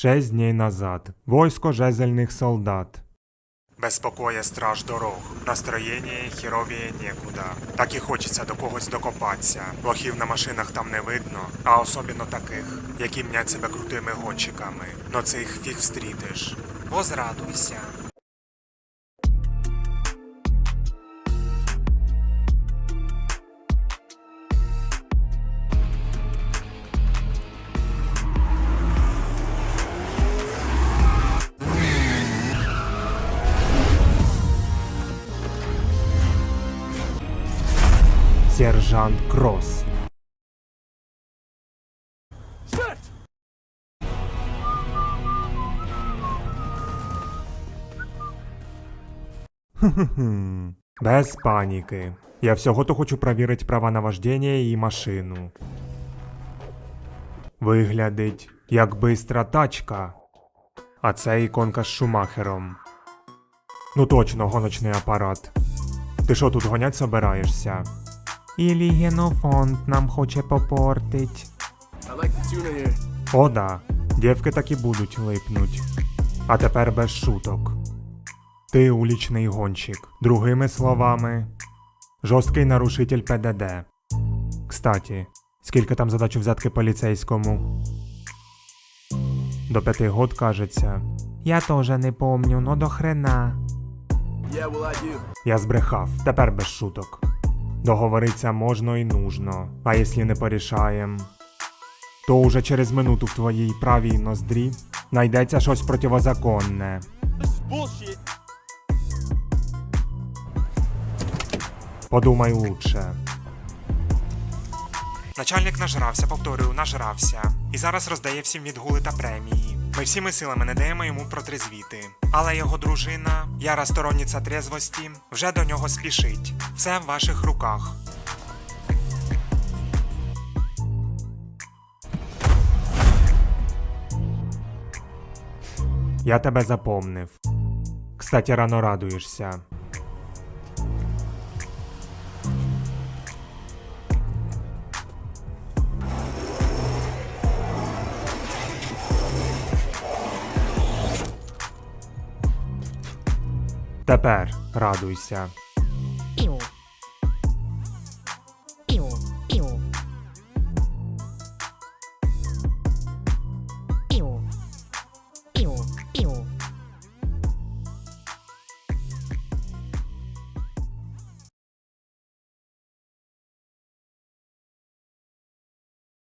Шесть дней назад. Войско жезельних солдат. Безпокоє страж дорог. Настроєння хіровіє нікуди. Так і хочеться до когось докопатися. Лохів на машинах там не видно, а особливо таких, які мнять себе крутими гонщиками. Но цих фіг встрітиш. Возрадуйся. Сержант Кросс. Без паніки. Я всього-то хочу перевірити права на вождення і машину. Виглядить як бистра тачка. А це іконка з Шумахером. Ну точно, гоночний апарат. Ти що тут гонять собираєшся? Ілі генофонд нам хоче попортить. Like. О, да, дівки так і будуть липнуть. А тепер без шуток. Ти улічний гонщик. Другими словами, жорсткий нарушитель ПДД. Кстати, скільки там задач у взятки поліцейському? До п'яти год кажеться. Я теж не помню, но до хрена. Yeah, well, I do. Я збрехав, тепер без шуток. Договориться можна і нужно, а якщо не порішаєм, то уже через минуту в твоїй правій ноздрі знайдеться щось противозаконне. Подумай лучше. Начальник нажрався, повторюю, нажрався. І зараз роздає всім відгули та премії. Ми всіми силами не даємо йому протрезвіти. Але його дружина, яра сторонниця трезвості, вже до нього спішить. Все в ваших руках. Я тебе запомнив. Кстати, рано радуєшся. Тепер радуйся.